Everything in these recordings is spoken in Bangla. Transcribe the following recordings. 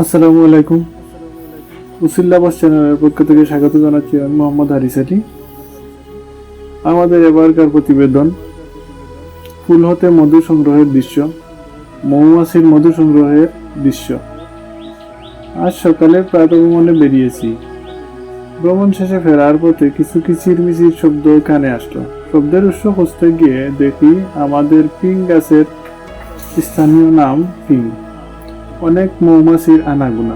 আসসালামু আলাইকুম। উসিল্লাবাস চ্যানেলের পক্ষ থেকে স্বাগত জানাচ্ছি আমি মোহাম্মদ হারিসাটি আমাদের এবারকার প্রতিবেদন ফুল হতে মধু সংগ্রহের দৃশ্য, মৌমাছির মধু সংগ্রহের দৃশ্য। আজ সকালে প্রাতভ্রমণে বেরিয়েছি। ভ্রমণ শেষে ফেরার পথে কিছু কিচির মিচির শব্দ কানে আসলো। শব্দের উৎস খুঁজতে গিয়ে দেখি আমাদের পিং গাছের স্থানীয় নাম পিং। অনেক মৌমাছির আনাগুনা।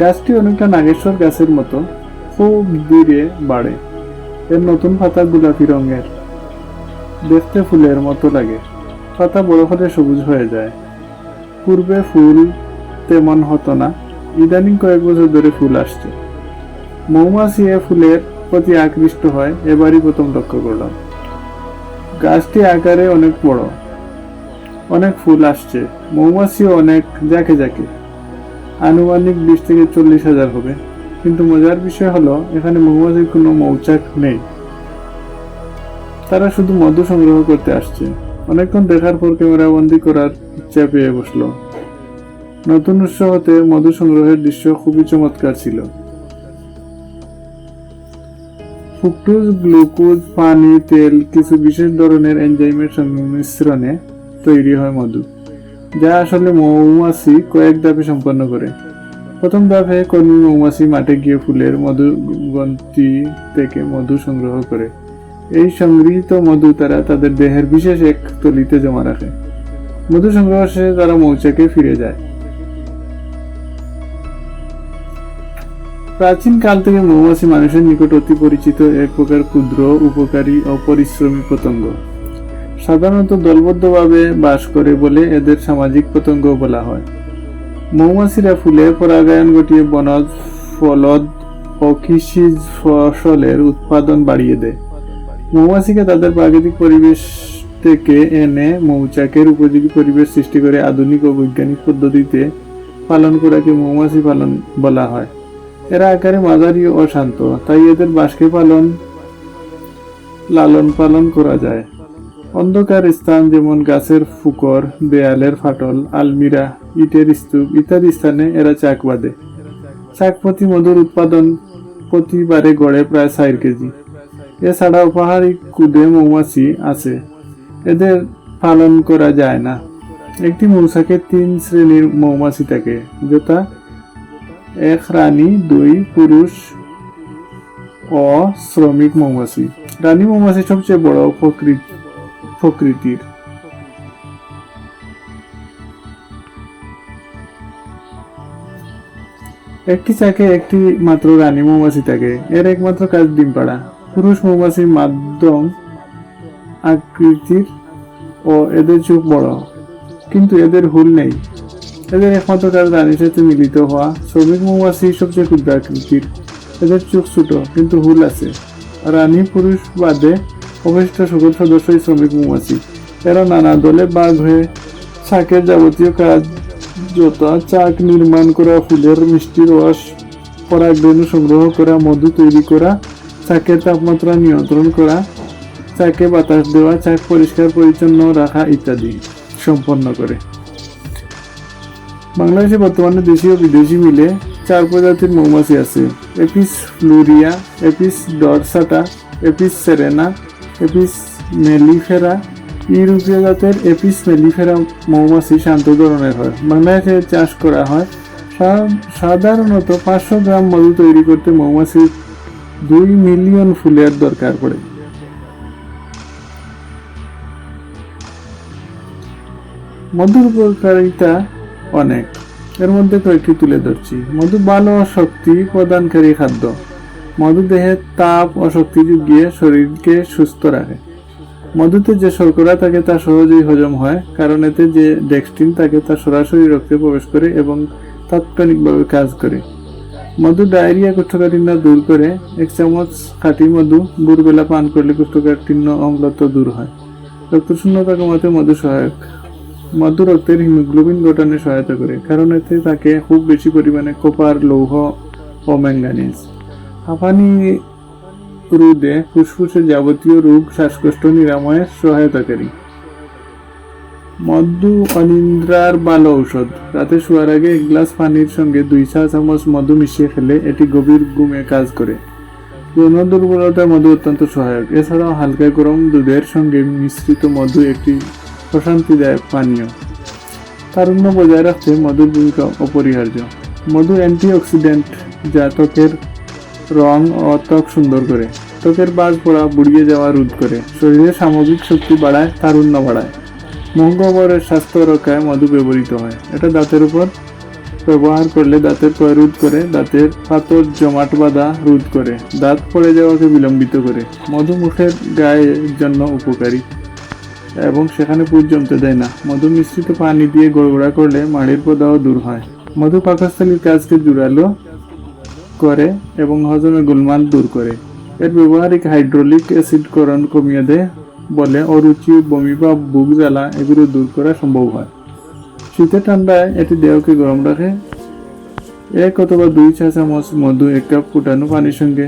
গাছটি অনেকটা নাগেশ্বর গাছের মতো, খুব ধীরে বাড়ে। এর নতুন পাতা গোলাপি রঙের। দেখতে ফুলের মতো লাগে। পাতা বড় হলে সবুজ হয়ে যায়। পূর্বে ফুল তেমন হতো না। ইদানিং কয়েক বছর ধরে ফুল আসছে। মৌমাছি এ ফুলের প্রতি আকৃষ্ট হয়। এবারই প্রথম লক্ষ্য করলাম। গাছটি আকারে অনেক বড়। অনেক ফুল আসছে। মৌমাছি অনেক, যাকে যাকে। আনুমানিক বিশ থেকে চল্লিশ হাজার হবে। কিন্তু মজার বিষয় হলো, এখানে মৌমাছির কোনো মৌচাক নেই। তারা শুধু মধু সংগ্রহ করতে আসছে। অনেকক্ষণ দেখার পর ক্যামেরা বন্দি করার ইচ্ছা পেয়ে বসল। নতুন উৎস হতে মধু সংগ্রহের দৃশ্য খুবই চমৎকার ছিল। ফুকটোজ গ্লুকোজ, পানি, তেল, কিছু বিশেষ ধরনের এনজাইমের সংমিশ্রণে তৈরি হয় মধু, যা আসলে মৌমাছি কয়েক ধাপে সম্পন্ন করে। প্রথম ধাপে কর্মী মৌমাছি মাঠে গিয়ে ফুলের মধু গ্রন্থি থেকে মধু সংগ্রহ করে। এই সংগৃহীত মধু তারা তাদের দেহের বিশেষ এক তলিতে জমা রাখে। মধু সংগ্রহ শেষে তারা মৌচাকে ফিরে যায়। প্রাচীন কাল থেকে মৌমাছি মানুষের নিকট অতি পরিচিত এক প্রকার ক্ষুদ্র, উপকারী ও পরিশ্রমী পতঙ্গ সাধারণত দলবদ্ধভাবে বাস করে বলে এদের সামাজিক পতঙ্গ বলা হয়। মৌমাছিরা ফুলে পরাগায়ন ঘটিয়ে বনজ ফলদ ও কৃষিজ ফসলের উৎপাদন বাড়িয়ে দেয়। মৌমাছিকে তাদের প্রাকৃতিক পরিবেশ থেকে এনে মৌচাকের উপযোগী পরিবেশ সৃষ্টি করে আধুনিক ও বৈজ্ঞানিক পদ্ধতিতে পালন করাকে মৌমাছি পালন বলা হয়। এরা আকারে মাঝারি ও তাই এদের বাসকে পালন, লালন পালন করা যায়। অন্ধকার স্থান যেমন গাছের ফুকর, দেয়ালের ফাটল, আলমিরা, ইটের স্তূপ ইত্যাদি স্থানে এরা চাক বাঁধে। চাক প্রতি মধুর উৎপাদন প্রতিবারে গড়ে প্রায় চার কেজি। এছাড়াও পাহাড়ি কুদে মৌমাছি আছে। এদের পালন করা যায় না। একটি মৌচাকে তিন শ্রেণির মৌমাছি থাকে যথা এক রানী, দুই পুরুষ ও শ্রমিক মৌমাছি। রানী মৌমাছি সবচেয়ে বড় প্রকৃতি প্রকৃতির। একটি চাকে একটি মাত্র রানী মৌমাছি থাকে। এর একমাত্র কাজ ডিম পাড়া। পুরুষ মৌমাছির মাধ্যম আকৃতির ও এদের চোখ বড়। কিন্তু এদের হুল নেই। এদের একমাত্র কাজ রানীর সাথে মিলিত হওয়া। শ্রমিক মৌমাছি সবচেয়ে ক্ষুদ্র আকৃতির। এদের চোখ ছোট, কিন্তু হুল আছে। রানী পুরুষ বাদে অবশিষ্ট সকল সদস্যই শ্রমিক মৌমাছি। এরা নানা দলে বাঘ হয়ে চাকের যাবতীয় কাজ যথা চাক নির্মাণ করা ফুলের মিষ্টি রস পরাগরেণু সংগ্রহ করা মধু তৈরি করা চাকের তাপমাত্রা নিয়ন্ত্রণ করা চাকে বাতাস দেওয়া চাক পরিষ্কার পরিচ্ছন্ন রাখা ইত্যাদি সম্পন্ন করে বাংলাদেশে বর্তমানে দেশি ও বিদেশি মিলে চার প্রজাতির মৌমাছি আছে। Apis florea Apis dorsata Apis cerana Apis mellifera ইউরোপীয় জাতের এপিস মেলিফেরা মৌমাছি শান্ত ধরনের হয়। বাংলাদেশে চাষ করা হয়। সাধারণত পাঁচশো গ্রাম মধু তৈরি করতে মৌমাছির দুই মিলিয়ন ফুলের দরকার পড়ে। মধুর উপকারিতা অনেক। এর মধ্যে কয়েকটি তুলে ধরছি। মধু ভালো শক্তি প্রদানকারী খাদ্য। মধু দেহে তাপ ও শক্তি যুগিয়ে শরীরকে সুস্থ রাখে। মধুতে যে শর্করা থাকে তা সহজেই হজম হয়, কারণ এতে যে ডেক্সটিন থাকে তা সরাসরি রক্তে প্রবেশ করে এবং তাৎক্ষণিকভাবে কাজ করে। মধু ডায়রিয়া, কোষ্ঠকাঠিন্য দূর করে, এক চামচ খাঁটি মধু ভোরবেলা পান করলে কোষ্ঠকাঠিন্য অম্লত্ব দূর হয়। রক্ত শূন্যতা কমাতে মধু সহায়ক। মধু রক্তের হিমোগ্লোবিন গঠনে সহায়তা করে, কারণ এতে থাকে খুব বেশি পরিমাণে কপার লৌহ ও ম্যাঙ্গানিজ হাঁপানি রোদে ফুসফুসের যাবতীয় রোগ, শ্বাসকষ্ট নিরাময়ে সহায়তাকারী মধু অনিন্দ্রার ভালো ঔষধ। রাতে শোয়ার আগে এক গ্লাস পানির সঙ্গে দুই চা চামচ মধু মিশিয়ে খেলে এটি গভীর ঘুমে কাজ করে। যৌন দুর্বলতার মধু অত্যন্ত সহায়ক। এছাড়াও হালকা গরম দুধের সঙ্গে মিশ্রিত মধু একটি প্রশান্তিদায়ক পানীয়। তারুণ্য বজায় রাখতে মধুর ভূমিকা অপরিহার্য। মধু অ্যান্টিঅক্সিডেন্ট যা ত্বকের রং ও ত্বক সুন্দর করে। ত্বকের বাজ পড়া বুড়িয়ে যাওয়া রোধ করে। শরীরের সামগ্রিক শক্তি বাড়ায়, তারুণ্য বাড়ায়। মঙ্গবরের স্বাস্থ্য রক্ষায় মধু ব্যবহৃত হয়। এটা দাঁতের উপর ব্যবহার করলে দাঁতের ক্ষয় রোধ করে, দাঁতের পাতর জমাট বাঁধা রোধ করে। দাঁত পড়ে যাওয়াকে বিলম্বিত করে। মধু মুখের গায়ের জন্য উপকারী। এবং সেখানে পুজ জমতে দেয় না। মধু মিশ্রিত পানি দিয়ে গড়গড়া করলে মাড়ির প্রদাহ দূর হয়। মধু পাকস্থলীর কাজকে জোরালো করে এবং হজমে গোলমাল দূর করে। এর ব্যবহারিক হাইড্রোলিক অ্যাসিডকরণ কমিয়ে দেয় বলে অরুচি বমি বা বুক জ্বালা এগুলো দূর করা সম্ভব হয়। শীতে ঠান্ডায় এটি দেহকে গরম রাখে। এক অথবা দুই চা চামচ মধু এক কাপ ফুটানো পানির সঙ্গে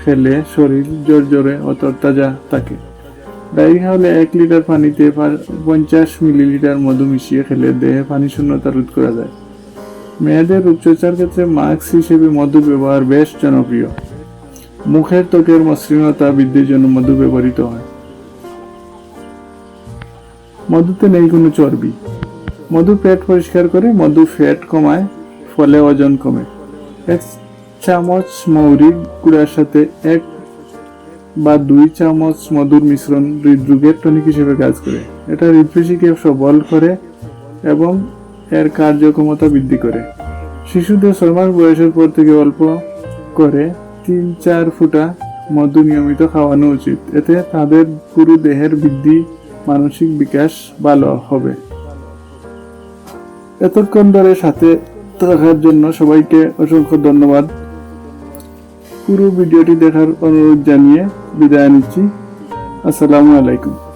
খেলে শরীর জোর ও তরতাজা থাকে। ডায়রিয়া হলে এক লিটার পানিতে পঞ্চাশ মিলিলিটার মধু মিশিয়ে খেলে দেহে পানি শূন্যতা রোধ করা যায়। মেয়েদের রূপচর্চার ক্ষেত্রে মাস্ক হিসেবে মধু ব্যবহার বেশ জনপ্রিয়। মুখের ত্বকের মসৃণতা বৃদ্ধির জন্য মধু ব্যবহৃত হয়। মধুতে নেই কোনো চর্বি। মধু পেট পরিষ্কার করে মধু ফ্যাট কমায়, ফলে ওজন কমে। এক চামচ মৌরি গুঁড়ার সাথে এক বা দুই চামচ মধুর মিশ্রণ হৃদরোগের টনিক হিসেবে কাজ করে। এটা হৃদপেশিকে সবল করে এবং এর কার্যক্ষমতা বৃদ্ধি করে। শিশুদের ছয় মাস বয়সের পর থেকে অল্প করে তিন চার ফুটা মধু নিয়মিত খাওয়ানো উচিত। এতে তাদের পুরো দেহের বৃদ্ধি, মানসিক বিকাশ ভালো হবে। এতক্ষণ ধরে সাথে থাকার জন্য সবাইকে অসংখ্য ধন্যবাদ। পুরো ভিডিওটি দেখার অনুরোধ জানিয়ে বিদায় নিচ্ছি। আসসালামু আলাইকুম।